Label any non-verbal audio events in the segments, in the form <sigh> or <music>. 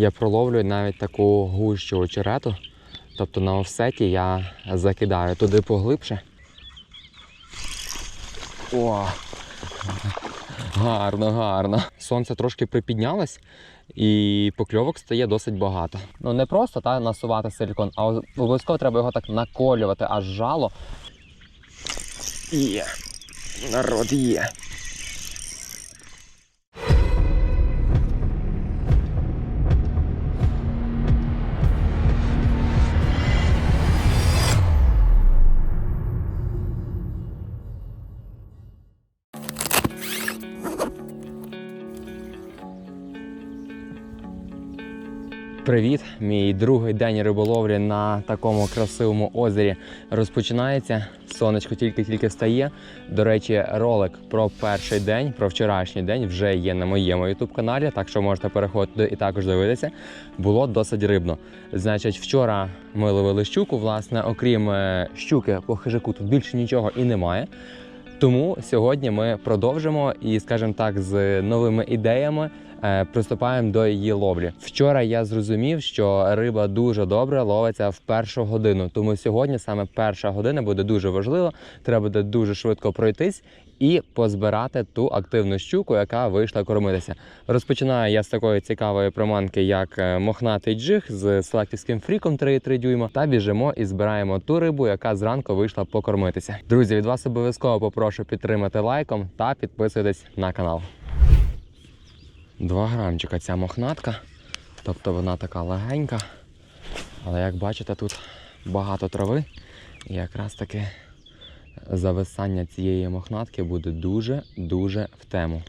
я проловлюю навіть таку гущу очерету. Тобто на офсеті я закидаю туди поглибше. О! Гарно, гарно. Сонце трошки припіднялось і покльовок стає досить багато. Ну не просто та, насувати силікон, а обов'язково треба його так наколювати, аж жало. Є. Народ є. Привіт! Мій другий день риболовлі на такому красивому озері розпочинається. Сонечко тільки-тільки встає. До речі, ролик про перший день, про вчорашній день вже є на моєму youtube каналі, так що можете переходити і також дивитися. Було досить рибно. Значить, вчора ми ловили щуку. Власне, окрім е, щуки по хижаку, тут більше нічого і немає. Тому сьогодні ми продовжимо і, скажімо так, з новими ідеями приступаємо до її ловлі. Вчора я зрозумів, що риба дуже добре ловиться в першу годину. Тому сьогодні саме перша година буде дуже важлива. Треба буде дуже швидко пройтись і позбирати ту активну щуку, яка вийшла кормитися. Розпочинаю я з такої цікавої приманки, як е, мохнатий джиг з селектівським фріком 3,3 дюйма. Та біжимо і збираємо ту рибу, яка зранку вийшла покормитися. Друзі, від вас обов'язково попрошу підтримати лайком та підписуйтесь на канал. 2 грамчика ця мохнатка, тобто вона така легенька. Але як бачите, тут багато трави, і якраз таки зависання цієї мохнатки буде дуже-дуже в тему.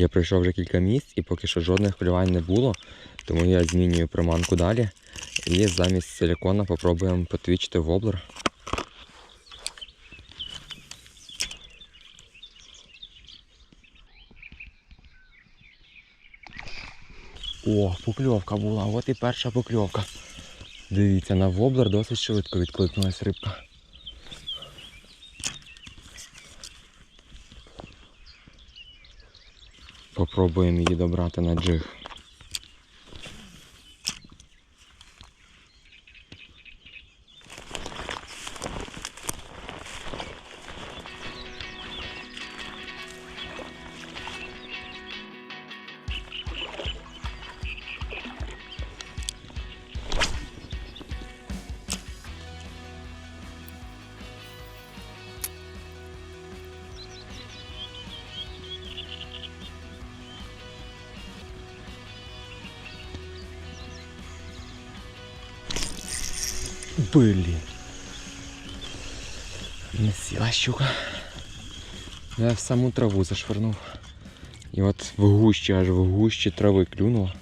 Я пройшов вже кілька місць і поки що жодних клювань не було, тому я змінюю приманку далі. І замість силікона попробуємо потвічити воблер. О, покльовка була, от і перша покльовка. Дивіться, на воблер досить швидко відкликнулась рибка. Попробуємо її добрати на джиг. Блін. Не сіла щука. Я в саму траву зашвирнув. І от в гущі, аж в гущі трави клюнуло.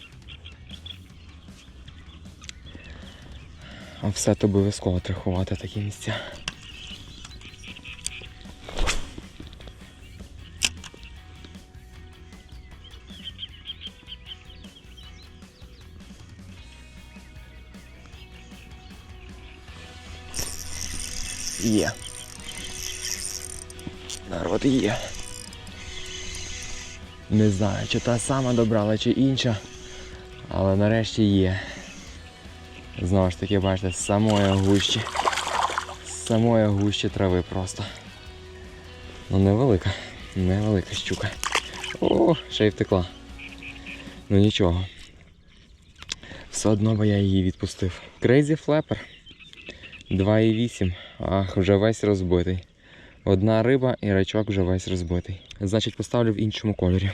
А все то обов'язково трахувати такі місця. Народ є. Не знаю, чи та сама добрала, чи інша. Але нарешті є. Знову ж таки, бачите, самої гущі. Самої гущі трави просто. Ну невелика, невелика щука. О, ще й втекла. Ну нічого. Все одно би я її відпустив. Crazy Flapper. 2,8. Ах, вже весь розбитий. Одна риба і рачок вже весь розбитий. Значить, поставлю в іншому кольорі.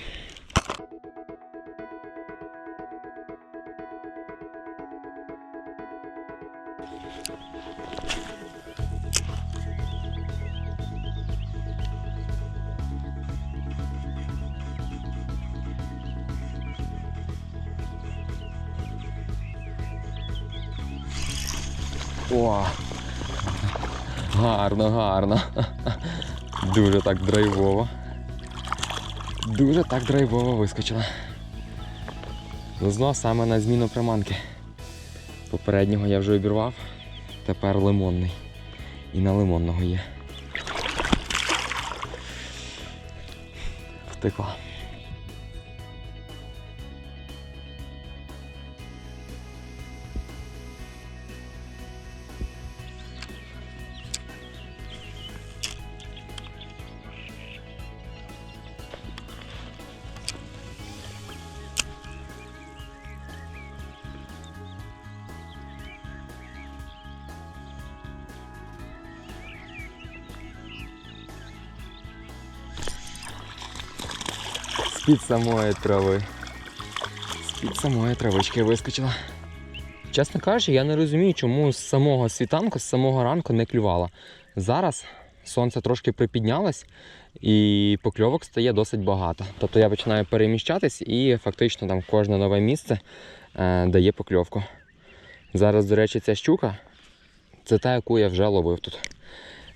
О! Гарно, гарно. Дуже так драйвово. Дуже так драйвово вискочила. Знов саме на зміну приманки. Попереднього я вже обірвав, тепер лимонний. І на лимонного є. Втекла. З-під самої трави. З-під самої травички вискочила. Чесно кажучи, я не розумію, чому з самого світанку, з самого ранку не клювала. Зараз сонце трошки припіднялось і покльовок стає досить багато. Тобто я починаю переміщатись і фактично там кожне нове місце е, дає покльовку. Зараз, до речі, ця щука це та, яку я вже ловив тут.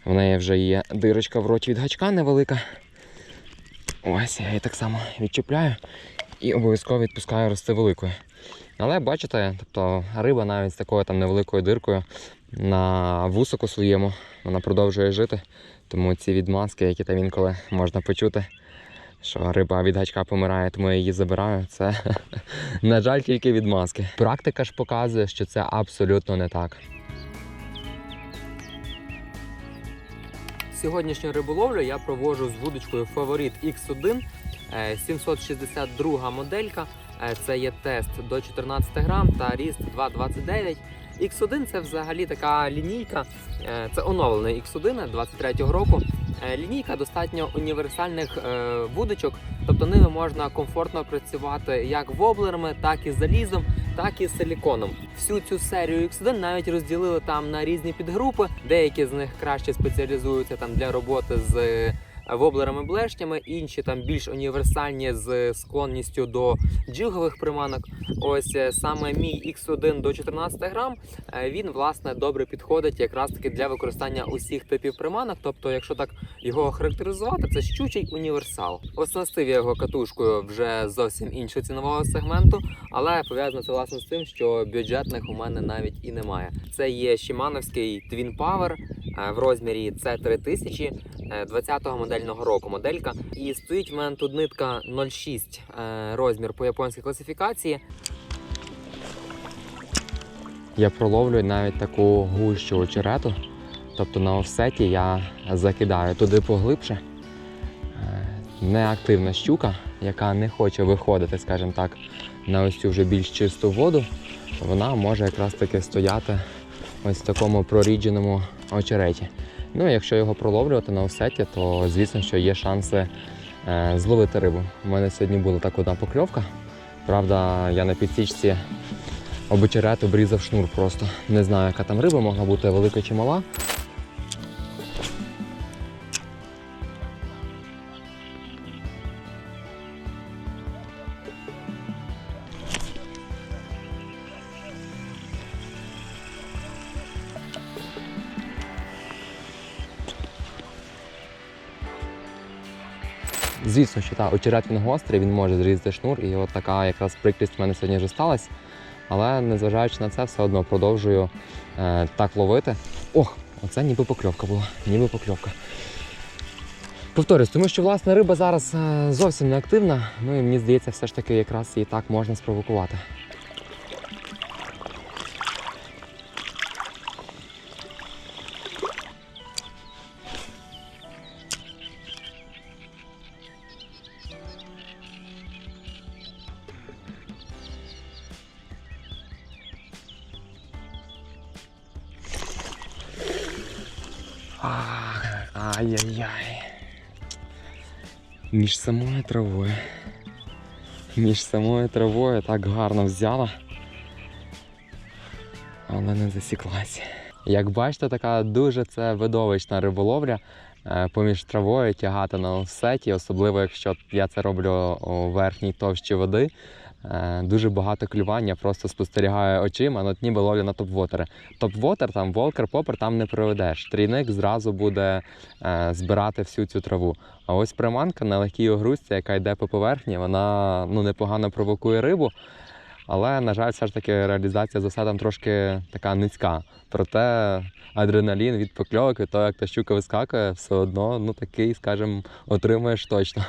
В неї вже є дирочка в роті від гачка невелика. Ось я її так само відчіпляю і обов'язково відпускаю рости великою. Але бачите, тобто риба навіть з такою там невеликою диркою на вусику своєму вона продовжує жити. Тому ці відмазки, які там інколи можна почути, що риба від гачка помирає, тому я її забираю. Це, <laughs> на жаль, тільки відмазки. Практика ж показує, що це абсолютно не так. Сьогоднішню риболовлю я проводжу з вудочкою Фаворит X1 е, 762 моделька. Е, Це є тест до 14 грам та ріст 2,29. X1 це взагалі така лінійка, е, це оновлений X1 23-го року. Е, Лінійка достатньо універсальних е, вудочок, тобто ними можна комфортно працювати як воблерами, так і залізом, так і силіконом. Всю цю серію X1 навіть розділили там на різні підгрупи. Деякі з них краще спеціалізуються там для роботи з воблерами блешнями, інші там більш універсальні з склонністю до джигових приманок. Ось е, саме мій X1 до 14 грам. е, Він власне добре підходить якраз таки для використання усіх типів приманок. Тобто, якщо так його охарактеризувати, це щучий універсал. Оснастив я його катушкою вже зовсім іншого цінового сегменту, але пов'язано це власне з тим, що бюджетних у мене навіть і немає. Це є Шимановський Twin Power в розмірі C3000 е, 20-го модельного року моделька. І стоїть в мене тут нитка 0,6 е, розмір по японській класифікації. Я проловлюю навіть таку гущу очерету. Тобто на офсеті я закидаю туди поглибше. Е, Неактивна щука, яка не хоче виходити, скажімо так, на ось цю вже більш чисту воду, вона може якраз таки стояти ось в такому прорідженому очереті. Ну, якщо його проловлювати на офсеті, то звісно, що є шанси е, зловити рибу. У мене сьогодні була так одна покльовка. Правда, я на підсічці обочерет обрізав шнур просто. Не знаю, яка там риба могла бути велика чи мала. Звісно, що так, він гострий, він може зрізати шнур, і от така якраз прикрість в мене сьогодні вже сталася. Але незважаючи на це, все одно продовжую е, так ловити. Ох, оце ніби покльовка була, ніби покльовка. Повторюсь, тому що власне риба зараз е, зовсім не активна, ну і мені здається, все ж таки якраз її так можна спровокувати. Самою травою. Між самою травою так гарно взяла. але не засіклася. Як бачите, така дуже це видовищна риболовля. е, Поміж травою тягати на офсеті, особливо якщо я це роблю у верхній товщі води. Е, Дуже багато клювання, просто спостерігаю очима, на дні ловлю на топ-вотери. Топ-вотер, там волкер, попер там не проведеш. Трійник зразу буде е, збирати всю цю траву. А ось приманка на легкій огрузці, яка йде по поверхні, вона ну, непогано провокує рибу. Але, на жаль, все ж таки реалізація за там трошки така низька. Проте адреналін від покльовок, від того, як та щука вискакує, все одно ну, такий, скажімо, отримуєш точно.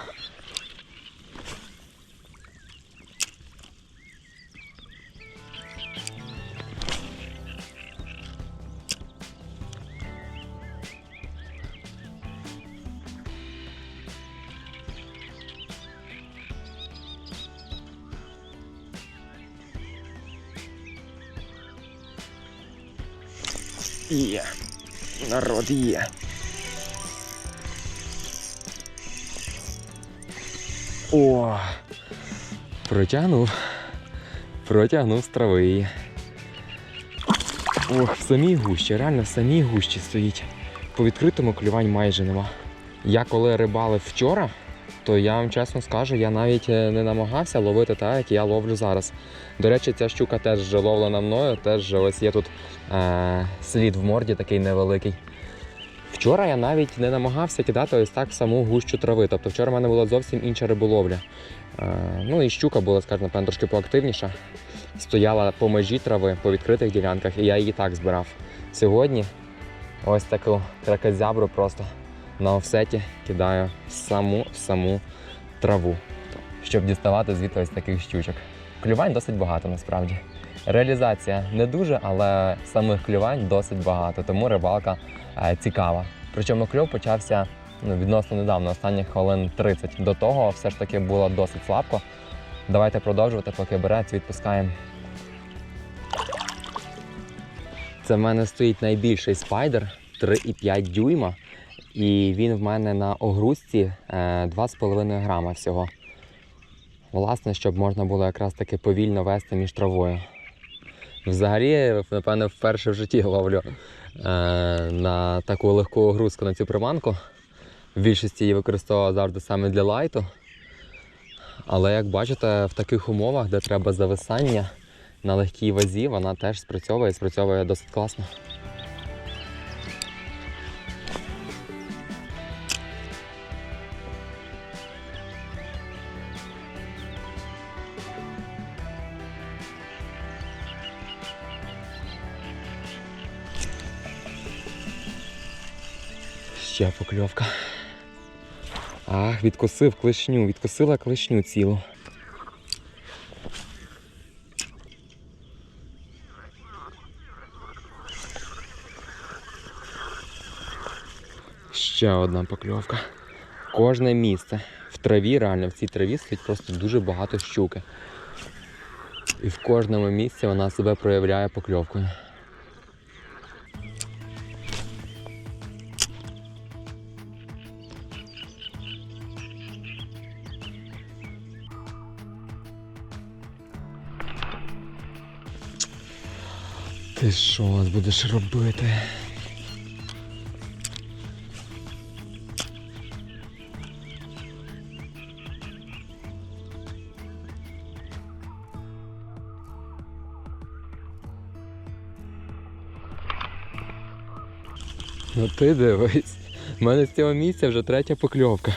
Є. Народ є. О! Протягнув. Протягнув з трави. Ох, в самій гущі, реально в самій гущі стоїть. По відкритому клювань майже нема. Я коли рибалив вчора, то я вам чесно скажу, я навіть е, не намагався ловити так, як я ловлю зараз. До речі, ця щука теж ловлена мною, теж ось є тут е, слід в морді такий невеликий. Вчора я навіть не намагався кидати ось так в саму гущу трави. Тобто вчора в мене була зовсім інша риболовля. Е, ну і щука була, скажімо, напевно, трошки поактивніша. Стояла по межі трави, по відкритих ділянках, і я її так збирав. Сьогодні ось таку кракозябру просто на офсеті кидаю саму-саму траву, щоб діставати звідти ось таких щучок. Клювань досить багато насправді. Реалізація не дуже, але самих клювань досить багато, тому рибалка е, цікава. Причому кльов почався ну, відносно недавно, останніх хвилин 30. До того все ж таки було досить слабко. Давайте продовжувати, поки берець відпускаємо. Це в мене стоїть найбільший спайдер 3,5 дюйма. І він в мене на огрузці е, 2,5 грама всього. Власне, щоб можна було якраз таки повільно вести між травою. Взагалі, напевно, вперше в житті ловлю е, на таку легку огрузку на цю приманку. В більшості її використовував завжди саме для лайту. Але як бачите, в таких умовах, де треба зависання на легкій вазі, вона теж спрацьовує і спрацьовує досить класно. Ще покльовка. Ах, відкосив клешню, відкосила клешню цілу. Ще одна покльовка. Кожне місце. В траві, реально, в цій траві стоїть просто дуже багато щуки. І в кожному місці вона себе проявляє покльовкою. Ти що будеш робити? Ну ти дивись. У мене з цього місця вже третя покльовка.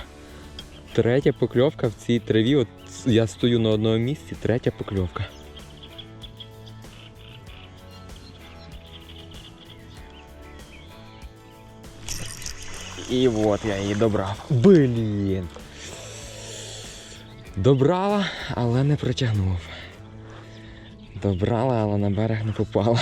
Третя покльовка в цій траві. От я стою на одному місці, третя покльовка. І от я її добрав. Блін. Добрала, але не протягнув. Добрала, але на берег не попала.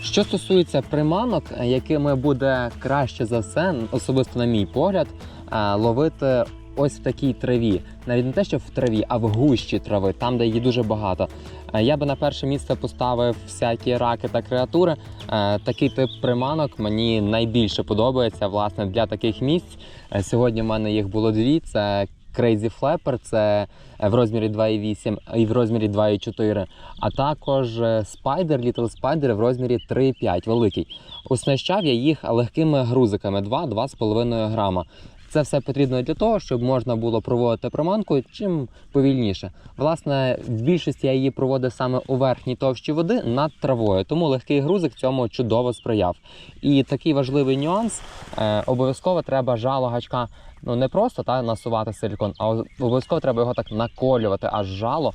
Що стосується приманок, якими буде краще за все, особисто на мій погляд, е, ловити ось в такій траві. Навіть не те, що в траві, а в гущі трави, там, де її дуже багато. Е, Я би на перше місце поставив всякі раки та креатури. Е, Такий тип приманок мені найбільше подобається власне для таких місць. Е, Сьогодні в мене їх було дві: це Crazy Flapper, це в розмірі 2,8 і в розмірі 2,4, а також Spider, Little Spider в розмірі 3,5, великий. Оснащав я їх легкими грузиками 2-2,5 грама. Це все потрібно для того, щоб можна було проводити приманку чим повільніше. Власне, в більшості я її проводив саме у верхній товщі води над травою, тому легкий грузик цьому чудово сприяв. І такий важливий нюанс: е, обов'язково треба жало гачка ну не просто та насувати силікон, а обов'язково треба його так наколювати, аж жало.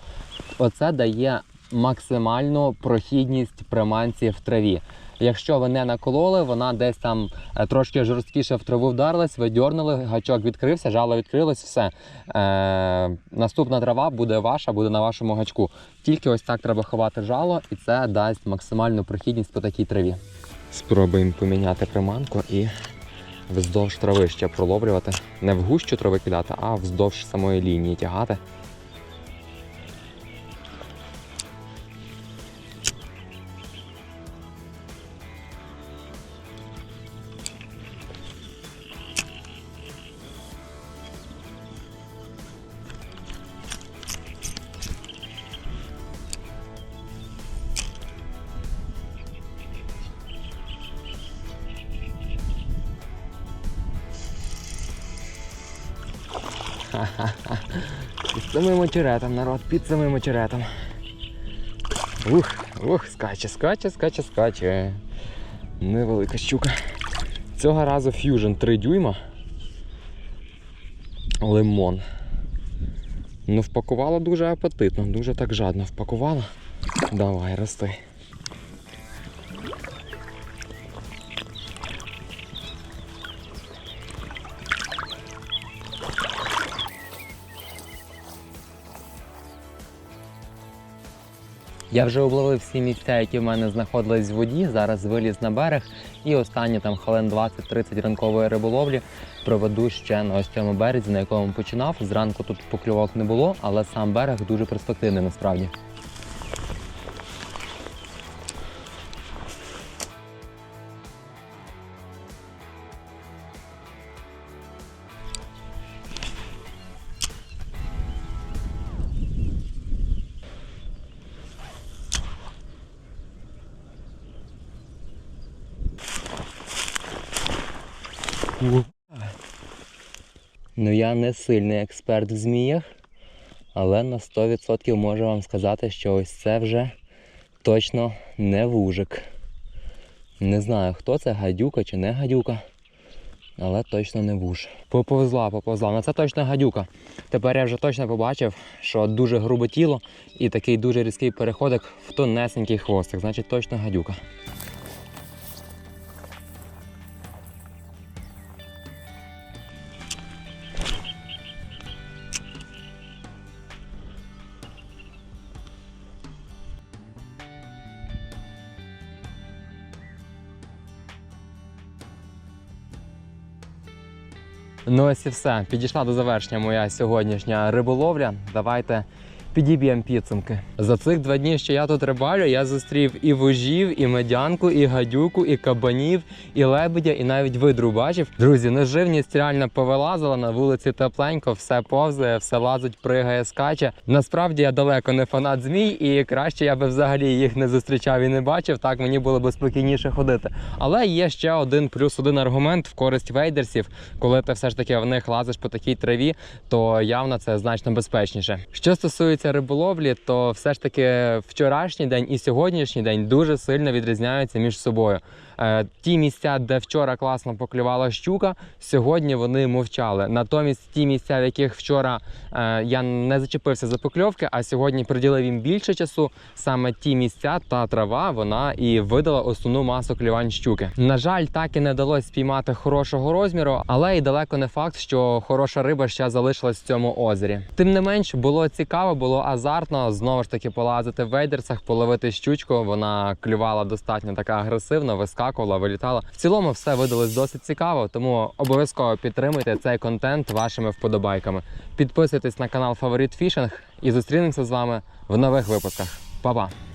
Оце дає максимальну прохідність приманці в траві. Якщо ви не накололи, вона десь там е, трошки жорсткіше в траву вдарилась, ви дьорнули, гачок відкрився, жало відкрилось, все. Е, наступна трава буде ваша, буде на вашому гачку. Тільки ось так треба ховати жало, і це дасть максимальну прохідність по такій траві. Спробуємо поміняти приманку і вздовж трави ще проловлювати. Не в гущу трави кидати, а вздовж самої лінії тягати. Під самим очеретом, народ, під самим очеретом. Ух, ух, скаче, скаче, скаче, скаче. Невелика щука. Цього разу Fusion 3 дюйма. Лимон. Ну, впакувала дуже апетитно, дуже так жадно впакувала. Давай, рости. Я вже обловив всі місця, які в мене знаходились в воді. Зараз виліз на берег і останні там хвилин 20-30 ранкової риболовлі проведу ще на ось цьому березі, на якому починав. Зранку тут поклювок не було, але сам берег дуже перспективний насправді. Ну я не сильний експерт в зміях, але на 100% можу вам сказати, що ось це вже точно не вужик. Не знаю, хто це, гадюка чи не гадюка, але точно не вуж. Поповзла, поповзла. Ну це точно гадюка. Тепер я вже точно побачив, що дуже грубе тіло і такий дуже різкий переходик в тонесенький хвостик. Значить, точно гадюка. Ну ось і все. Підійшла до завершення моя сьогоднішня риболовля. Давайте підіб'ємо підсумки. За цих два дні, що я тут рибалю, я зустрів і вужів, і медянку, і гадюку, і кабанів, і лебедя, і навіть видру бачив. Друзі, ну живність реально повилазила на вулиці тепленько, все повзає, все лазить, пригає, скаче. Насправді я далеко не фанат змій, і краще я би взагалі їх не зустрічав і не бачив. Так мені було би спокійніше ходити. Але є ще один плюс один аргумент в користь вейдерсів. Коли ти все ж таки в них лазиш по такій траві, то явно це значно безпечніше. Що стосується риболовлі, то все ж таки вчорашній день і сьогоднішній день дуже сильно відрізняються між собою. Е, ті місця, де вчора класно поклювала щука, сьогодні вони мовчали. Натомість ті місця, в яких вчора е, я не зачепився за покльовки, а сьогодні приділив їм більше часу. Саме ті місця та трава вона і видала основну масу клювань щуки. На жаль, так і не вдалося спіймати хорошого розміру, але і далеко не факт, що хороша риба ще залишилась в цьому озері. Тим не менш, було цікаво, було азартно знову ж таки полазити в вейдерсах, половити щучку. Вона клювала достатньо така агресивно, вискакувала, вилітала. В цілому все видалось досить цікаво, тому обов'язково підтримуйте цей контент вашими вподобайками. Підписуйтесь на канал Фаворит Фішинг і зустрінемося з вами в нових випусках. Па-па!